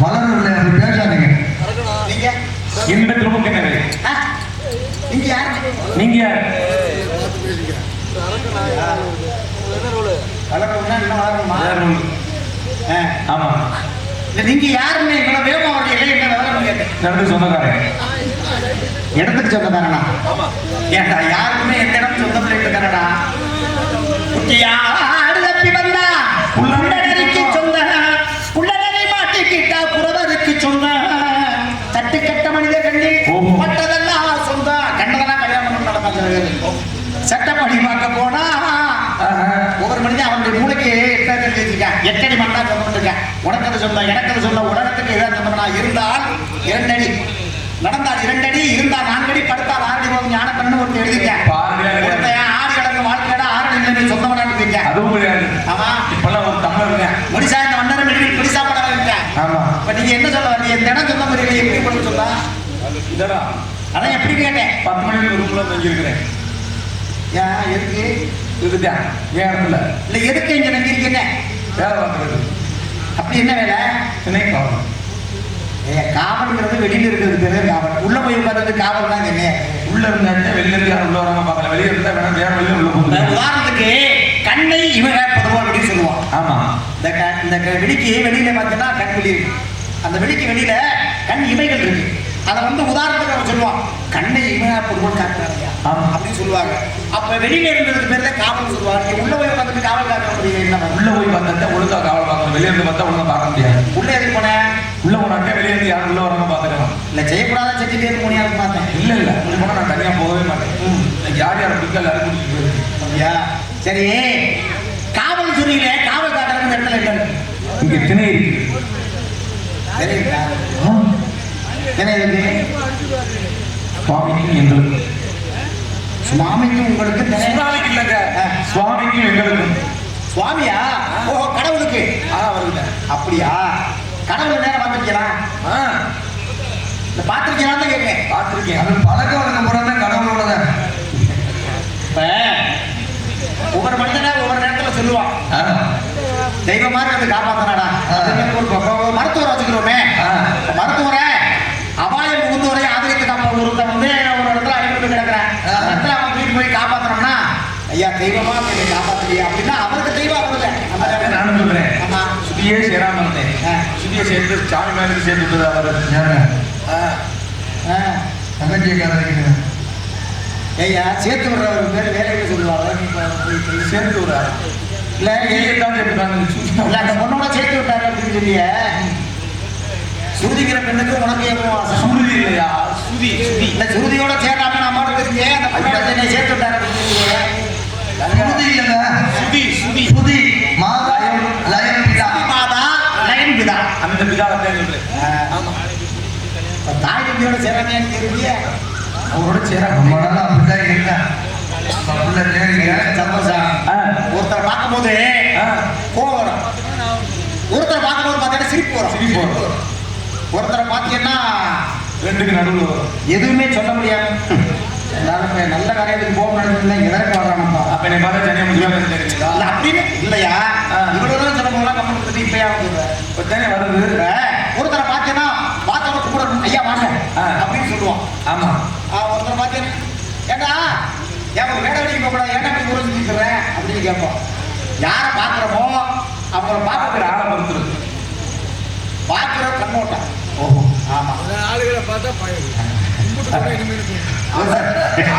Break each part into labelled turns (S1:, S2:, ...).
S1: வளரவில்லை அப்படி பேசாதீங்க.
S2: நீங்க?
S3: இந்த திரும்ப என்ன
S2: ஆ? நீங்க யாரு?
S3: நீங்க யார். ஆமா.
S2: நீங்க யாருன்னு எங்களை வேகமா என்ன விவரம் கேட்டேன்
S3: நடந்து சொந்தக்காரன்
S2: இடத்துக்கு சொந்தக்காரனா? ஏன்டா யாருக்குமே எந்த இடம் சொந்த பிள்ளைட்டு இருக்காரடா எட்டடி மண்ணா சொந்திருக்கான் உனக்கு அது சொந்தம் எனக்கு அது சொந்தம் உலகத்துக்கு ஏதாவது சொந்தம்னா இருந்தால் இரண்டடி. நடந்தால் இரண்டடி இருந்தால் நான்கடி படுத்தால் ஆறடி போகும் ஞான கண்ணு ஒருத்தர் எழுதிருக்கேன் ஆடி கிடந்து வாழ்க்கையோட ஆறு நிலை சொந்தம்
S3: கிடையாது.
S2: ஆமா.
S3: இப்பெல்லாம் ஒரு தமிழ்
S2: முடிசா இந்த மன்னரம் எழுதி முடிசா படம் இருக்கேன்
S3: ஆமா.
S2: இப்ப நீங்க என்ன சொல்ல வரீங்க இந்த இடம் சொந்த எப்படி கொடுக்க சொல்லலாம்
S3: இதடா.
S2: அதான் எப்படி கேட்டேன்.
S3: பத்து மணிக்கு ரூம்ல தங்கி இருக்கிறேன்
S2: ஏன் எதுக்கு?
S3: இதுதான் ஏன் இடத்துல?
S2: இல்ல எதுக்கு இங்க நம்பியிருக்கீங்க
S3: வேலை பார்க்கறது
S2: அப்படி என்ன வேலை?
S3: திணை காவல்
S2: காவல்ங்கிறது வெளியில இருக்கிறது காவல். உள்ள போய் உட்கார்றது காவல் தான் என்ன
S3: உள்ள இருந்தா வெளியில இருந்து உள்ள வராம பார்க்கல. வெளியே இருந்தா வேணா வேற வெளியில உள்ள போகுது
S2: உதாரணத்துக்கு கண்ணை இவங்க பொதுவா வெடி சொல்லுவான்.
S3: ஆமா.
S2: இந்த இந்த வெடிக்கு வெளியில பார்த்தீங்கன்னா கண் வெளி இருக்கு. அந்த வெடிக்கு வெளியில கண் இமைகள் இருக்கு. அதை வந்து உதாரணத்துக்கு அவன் சொல்லுவான் கண்ணை இமையா பொதுவாக காட்டுறாங்க. அப்படின்னு சொல்லுவாங்க. அப்ப வெளியில இருந்ததுக்கு பேர் தான் காவல் சொல்லுவாங்க. உள்ள போய் பார்த்துட்டு காவல் காக்க முடியல?
S3: உள்ள போய் பார்த்தா ஒழுங்கா காவல் பார்க்கணும் வெளியே இருந்து பார்த்தா ஒழுங்கா பார்க்க முடியாது.
S2: உள்ள எதுக்கு போனேன்
S3: உள்ள போனாக்கா வெளியே இருந்து யாரும் உள்ள வராம பார்த்துக்கலாம்.
S2: இல்ல செய்யக்கூடாத? செஞ்சுட்டே போனியான்னு பார்த்தேன்.
S3: இல்ல இல்ல. உள்ள போனா நான் தனியா போகவே மாட்டேன். யார் யாரை பிடிக்கல எல்லாரும் போயிருக்கு
S2: அப்படியா? சரி. காவல் சொன்னீங்களே காவல் காட்டுறதுக்கு இந்த இடத்துல என்ன இருக்கு
S3: இங்க திணை இருக்கு?
S2: தெரியுங்களா என்ன இருக்கு
S3: சுவாமிக்கும் எங்களுக்கும்
S2: சுவாமிக்கும் உங்களுக்கு
S3: சுவாமிக்கு இல்லைங்க. சுவாமிக்கும் எங்களுக்கும்
S2: சுவாமியா? ஓ கடவுளுக்கு.
S3: ஆ வருங்க.
S2: அப்படியா? கடவுள் நேரம் பார்த்துருக்கலாம்
S3: ஆ.
S2: இந்த பார்த்துருக்கலாம் தான் கேட்குறேன்.
S3: பார்த்துருக்கேன்.
S1: அது பழக்க வழக்கம் பூரா கடவுளோட தான்
S2: இப்ப ஒவ்வொரு மனிதனா ஒவ்வொரு நேரத்துல சொல்லுவான் தெய்வம் மாதிரி வந்து காப்பாத்தனாடா
S1: ஆ.
S2: ஒரு பக்கம் ஒரு மருத்துவரை வச்சுக்கிறோமே
S1: ஆ.
S2: மருத்துவரை அபாயம் புகுந்தவரை ஆதரித்து காப்ப ஒருத்தன் வந்து ஒரு இடத்துல அடிபட்டு கிடக்குறேன்
S1: ஆ.
S2: அந்த இடத்துல அவன் தூக்கி போய் காப்பாத்தனோம்னா ஐயா தெய்வமா என்னை காப்பாத்துறியா அப்படின்னா அவருக்கு தெய்வம் அவருல
S3: அதான் நானும் சொல்றேன்.
S2: ஆமா.
S3: சுதியே சேராம இருந்தேன்
S2: ஆ.
S3: சுதியை சேர்த்து சாமி மேலே சேர்த்து விட்டது அவர்
S1: ஏங்க,
S3: ஆ.
S2: ஆ.
S1: தங்கச்சியை கதை
S2: ஐயா சேர்த்து விடுறவர் பேர் வேலைக்கு சொல்லுவாங்க.
S3: சேர்த்து ஒரு
S2: இல்ல
S3: சேர்த்துட்டாங்க
S2: இல்ல அந்த பொண்ணோட சேர்த்து விட்டாரு அப்படின்னு சொல்லிய. சுருதிங்கிற பெண்ணுக்கு உனக்கு வாசம்?
S3: சுருதி இல்லையா? சுதி சுதி.
S2: இல்ல சுருதியோட சேராம நான் மாட்டு தெரிஞ்சேன் அந்த பொண்ணோட என்னை சேர்த்து விட்டாரு அப்படின்னு சொல்லிய. தந்தையோட சேராமையான்னு
S3: அவரோட
S1: ரொம்ப நாள் அப்படிதான்
S3: ஆ.
S2: ஒருத்தரை பார்க்கும்போது
S3: ஆ. கோவம்
S2: வரும். ஒருத்தரை பார்க்கும்போது பார்த்தீங்கன்னா சிரிப்பு வரும்.
S3: சிரிப்பு வரும்.
S2: ஒருத்தரை பார்த்தீங்கன்னா
S3: ரெண்டுக்கு நடுவில் வரும்.
S2: எதுவுமே சொல்ல முடியாது. எல்லாரும் இப்ப நல்ல காரியத்துக்கு போக நடக்குதுல எதற்கு வர்றானப்பா
S3: அப்ப என்னை பார்த்தா தனியாக முடியாம தெரியுங்களா
S2: இல்ல அப்படின்னு இல்லையா?
S3: ஆ.
S2: இவ்வளவு சில போகலாம் கம்மன் கொடுத்துட்டு இப்பயா
S3: தானே வருது?
S2: ஒருத்தரை பார்த்தீங்கன்னா கூப்பிடணும். ஐயா வாங்க.
S3: ஆ.
S2: அப்படின்னு சொல்லுவான்
S3: ஆமா.
S2: ஆ, ஒருத்தரை பார்த்தீங்கன்னா ஏண்டா? ஏன் ஒரு வேலை வேலைக்கு போகக்கூடாது? ஏன்டா இப்படி ஊரை சுற்றிக்கிறேன் அப்படின்னு கேட்போம். யாரை பார்க்குறோமோ அவங்கள
S3: பார்க்குற ஆளை பொறுத்துருக்கு
S2: பார்க்குற கண்ணோட்டம்.
S3: ஓஹோ.
S2: ஆமா.
S4: ஆளுகளை பார்த்தா பயம். கும்பிட்டு போனா இனிமேல் இருக்கும்.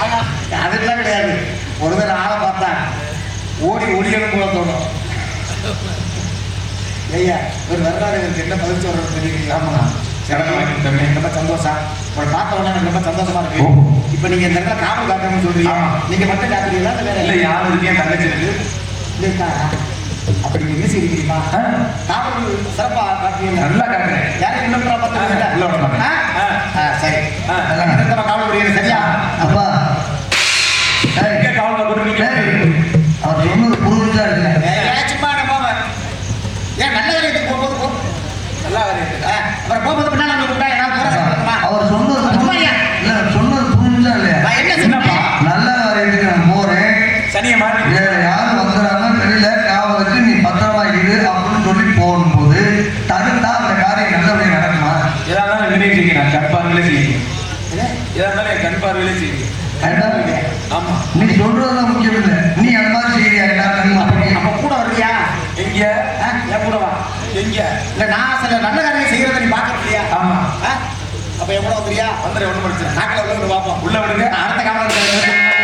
S2: ஆமா, அதெல்லாம் கிடையாது. ஒரு தடவை ஆளை பார்த்தா ஓடி ஓடிக்கணும் போல தோணும். ஐயா ஒரு வரலாறு என்ன பதில் சொல்றது தெரியுங்களா?
S3: சடங்கு வாங்கி தம்பி.
S2: ரொம்ப சந்தோஷம். உங்களை பார்த்த உடனே எனக்கு ரொம்ப சந்தோஷமா இருக்கு. இப்போ நீங்க இந்த இடத்துல காவல் காக்கணும்னு சொல்றீங்க. நீங்க மட்டும் காக்குறீங்களா இல்ல வேற
S3: இல்லை யாரும் இருக்கு என் தங்கச்சி இருக்கு.
S2: இருக்கா? அப்படி நீங்க என்ன செய்றீங்களா. காவல் சிறப்பா காட்டுவீங்க.
S3: நல்லா காட்டுறேன்.
S2: யாரும் இன்னும் பத்து
S3: உள்ள விட மாட்டேன்.
S2: சரி. எல்லாம் நிறுத்தமா காவல் புரியுது சரியா?
S1: அப்பா.
S3: காவல்
S1: ஏய், அவர் சொன்னது புரிஞ்சுதா இருக்கு
S2: ஏன் நல்ல போகும்போது போ.
S3: நல்லா
S2: ஆ, அப்புறம் போகும்போது
S1: இல்லை
S2: நான் சில நல்ல காரியங்கள் செய்கிறத நீ பார்க்கறது இல்லையா ஆமாம் அப்போ எவ்வளோ வந்துறியா
S3: வந்துடு ஒன்று முடிச்சு
S2: நாக்கில் உள்ள பார்ப்போம்
S3: உள்ள விடுங்க.
S2: அடுத்த காலம்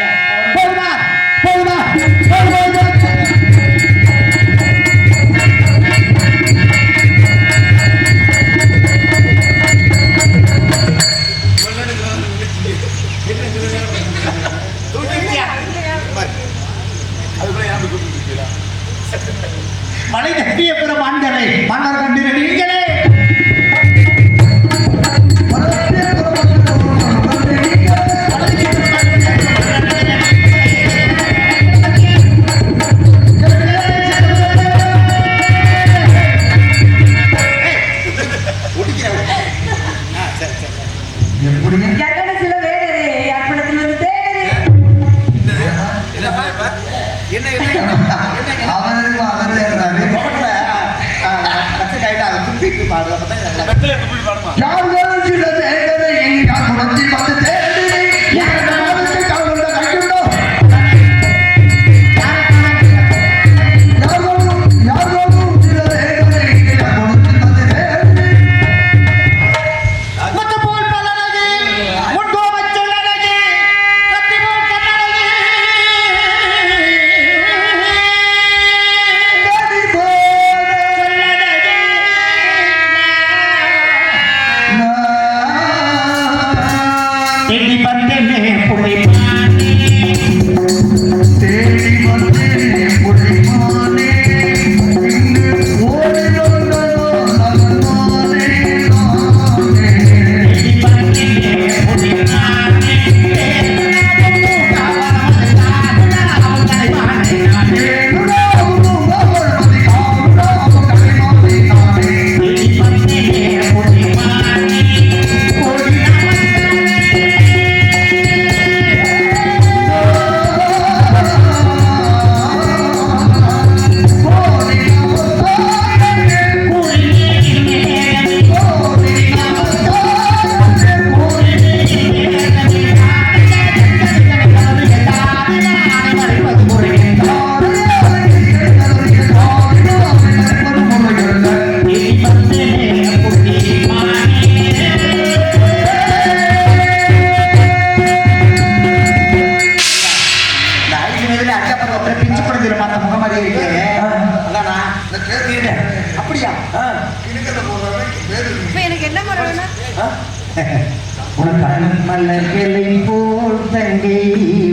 S2: உனக்கான மலர்களை போல் தங்கி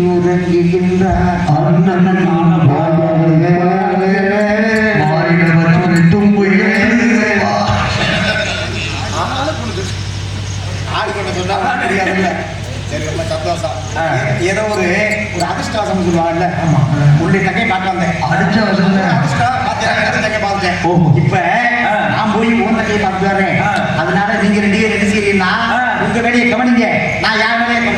S2: உறங்குகின்றார்.
S3: அண்ணனான
S2: ஏதோ ஒரு ஒரு அதிர்ஷ்டாசம் சொல்லுவாங்கல்ல. ஆமா. உள்ளே தக்கை பார்க்க வந்தேன். அதிர்ஷ்டம் அதிர்ஷ்டம்
S3: பார்த்தேன்
S2: இப்ப நான் போய் உன் தலையை பார்த்து வரேன் அதனால நீங்க ரெண்டு பேரும் என்ன செய்யறீங்கன்னா உங்க வேலையை கவனிங்க. நான் யார் வேலையை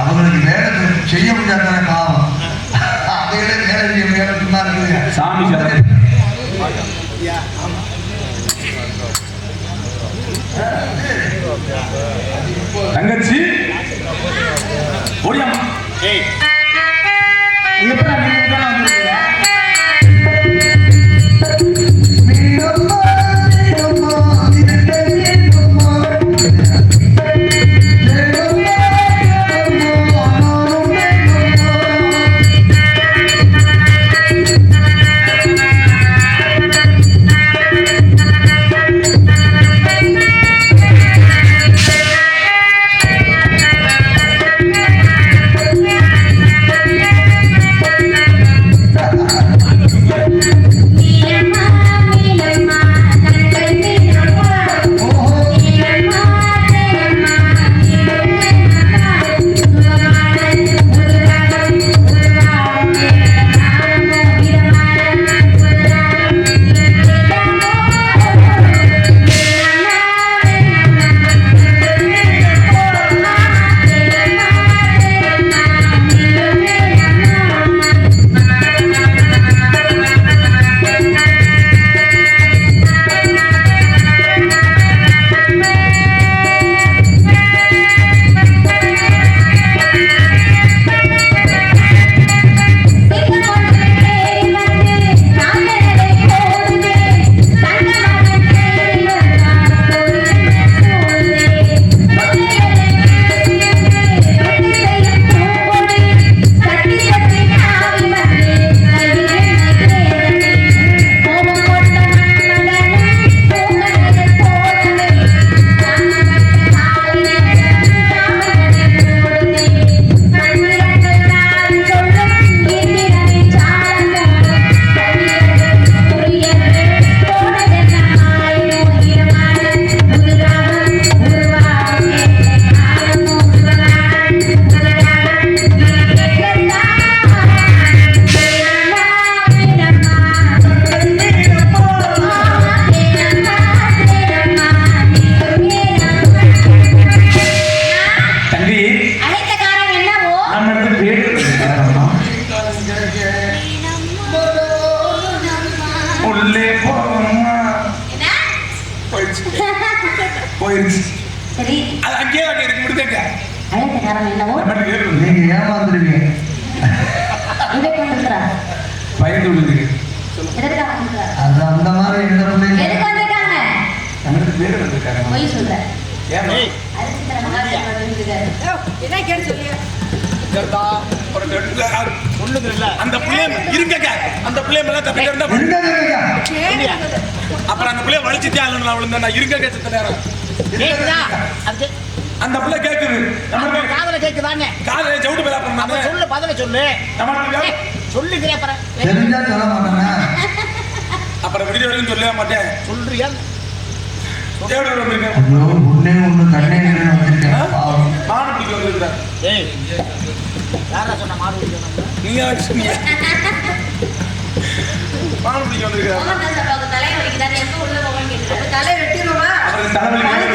S1: அவங்களுக்கு வேலை செய்ய முடியாத பாவம். அதையில வேலை செய்ய முடியாத சும்மா இருக்குது
S3: சாமி தங்கச்சி. ஓடியாமா
S2: ஏய்.
S5: எதற்காக? வந்திருக்கிறா?
S1: அது அந்த மாதிரி பிள்ளைங்க
S3: எனக்கு பேர் வந்திருக்காங்க.
S5: பொய்.
S6: என்ன கேட்டு சொல்லியா?
S3: கேட்டா, அந்த பிள்ளைய இருங்கங்க அந்த பிள்ளைய மேல தப்பிட்டு இருந்தா
S6: கேட்டு
S3: அப்புறம் அந்த பிள்ளைய வலிச்சுட்டே ஆகணும் நான் விழுந்தேன் நான் இருங்க சித்த நேரம் அந்த பிள்ளை கேக்குது.
S2: காதல கேக்குதாங்க
S3: ஜவுட்டு பேலா
S2: அப்ப
S3: பண்ணாங்க
S2: சொல்லு பதில சொல்லு.
S3: நம்ம
S2: ஏய், சொல்லுகிறேன் அப்புறம்
S1: தெரிஞ்சா சொல்ல மாட்டேன்னா
S3: அப்புறம் விடிய வரைக்கும் சொல்லவே மாட்டேன்
S2: சொல்றியா
S3: வந்திருக்கேன்
S1: ஐயோ ஒண்ணே ஒண்ணு கண்ணே பாவம்
S3: மாடு பிடிக்க வந்திருக்கிறேன்
S2: ஏய் யாரா சொன்ன மாடு பிடிக்கணும்
S3: நீங்க சொன்னீங்க மாடு பிடிக்க வந்திருக்கிறேன்
S5: தலை வலிக்குதான்னு எப்ப உள்ள போகணும்னு கேட்டுருக்காரு.
S6: தலை வெட்டிடுவோமா
S3: தலைவலி